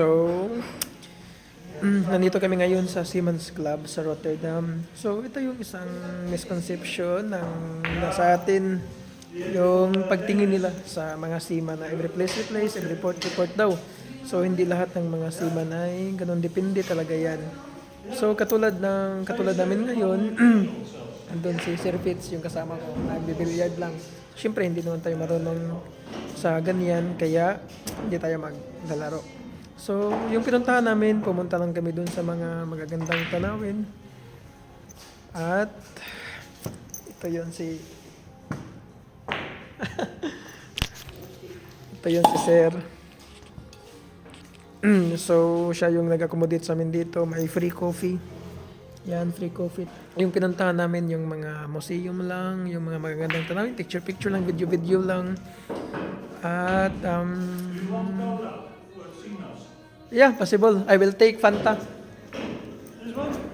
So, mm, nandito kami ngayon sa Siemens Club sa Rotterdam. So, ito yung isang misconception ng nasa atin yung pagtingin nila sa mga seaman na every place replace, every report report daw. So, hindi lahat ng mga seaman ay ganun. Depende talaga yan. So, katulad ng katulad namin ngayon, andun si Sir Fitz, yung kasama ko, nagbibilyard lang. Siyempre, hindi naman tayo marunong sa ganyan, kaya hindi tayo maglalaro. So, yung pinuntahan namin, pumunta lang kami dun sa mga magagandang tanawin. At, ito yun si... ito yun si Sir. so, siya yung nag-accommodate sa amin dito. May free coffee. Yan, free coffee. Yung pinuntahan namin, yung mga museum lang, yung mga magagandang tanawin, picture-picture lang, video-video lang. At, um, yeah, possible. I will take Fanta.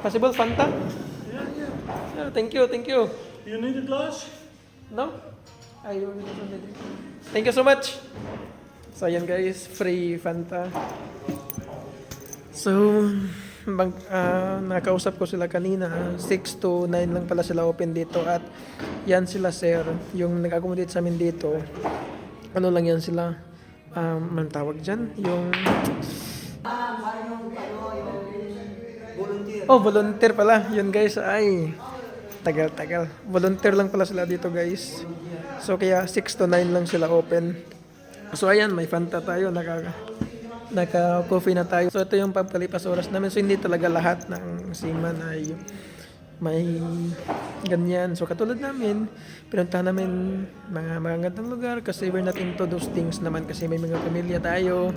Possible Fanta? Yeah, thank you, thank you. You need a glass? No? I will Thank you so much. So, ayan guys, free Fanta. So, bang, ah, nakausap ko sila kanina, 6 to 9 lang pala sila open dito at yan sila sir, yung nag-accommodate sa amin dito, ano lang yan sila, um, anong tawag dyan? Yung, oh volunteer pala, yun guys, ay, tagal-tagal, volunteer lang pala sila dito guys, so kaya 6 to 9 lang sila open, so ayan, may Fanta tayo, naka, naka-coffee na tayo. So ito yung pagkalipas oras namin. So hindi talaga lahat ng seaman ay may ganyan. So katulad namin, pinuntahan namin mga magagandang lugar kasi we're not into those things naman kasi may mga pamilya tayo.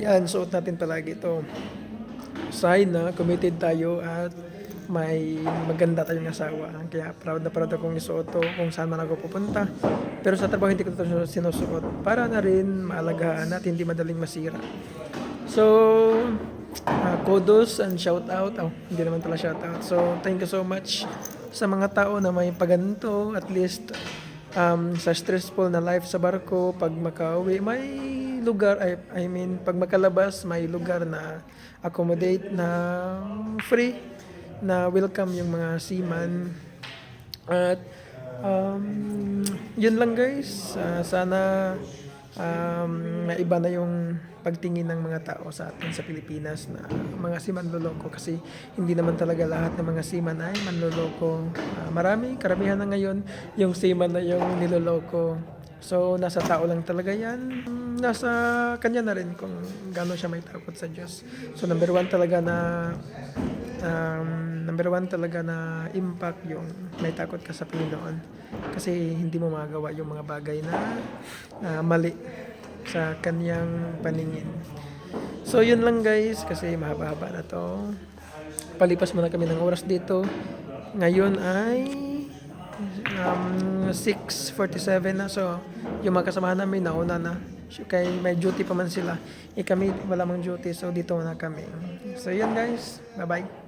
Yan, suot natin palagi ito. Sign na committed tayo at may maganda tayong asawa. Kaya proud na proud akong isuot to kung saan man ako pupunta. Pero sa trabaho hindi ko ito sinusuot para na rin maalagaan at hindi madaling masira. So, uh, kudos and shout out. Oh, hindi naman pala shout out. So, thank you so much sa mga tao na may paganto at least um, sa stressful na life sa barko pag makauwi may lugar I, I mean pag makalabas may lugar na accommodate na free na welcome yung mga seaman. At um, yun lang guys. Ah, sana um, maiba na yung pagtingin ng mga tao sa atin sa Pilipinas na mga seaman loloko. Kasi hindi naman talaga lahat ng mga seaman ay manloloko Ah, marami karamihan na ngayon yung seaman na yung niloloko so nasa tao lang talaga yan nasa kanya na rin kung gaano siya may takot sa Diyos so number one talaga na um, number one talaga na impact yung may takot ka sa Panginoon kasi hindi mo magawa yung mga bagay na ah, mali sa kanyang paningin. So yun lang guys kasi mahaba-haba na to. Palipas muna kami ng oras dito. Ngayon ay um, 6.47 na. So yung mga kasamahan namin nauna na. Kaya may duty pa man sila. Eh kami wala mang duty so dito na kami. So yun guys. Bye bye.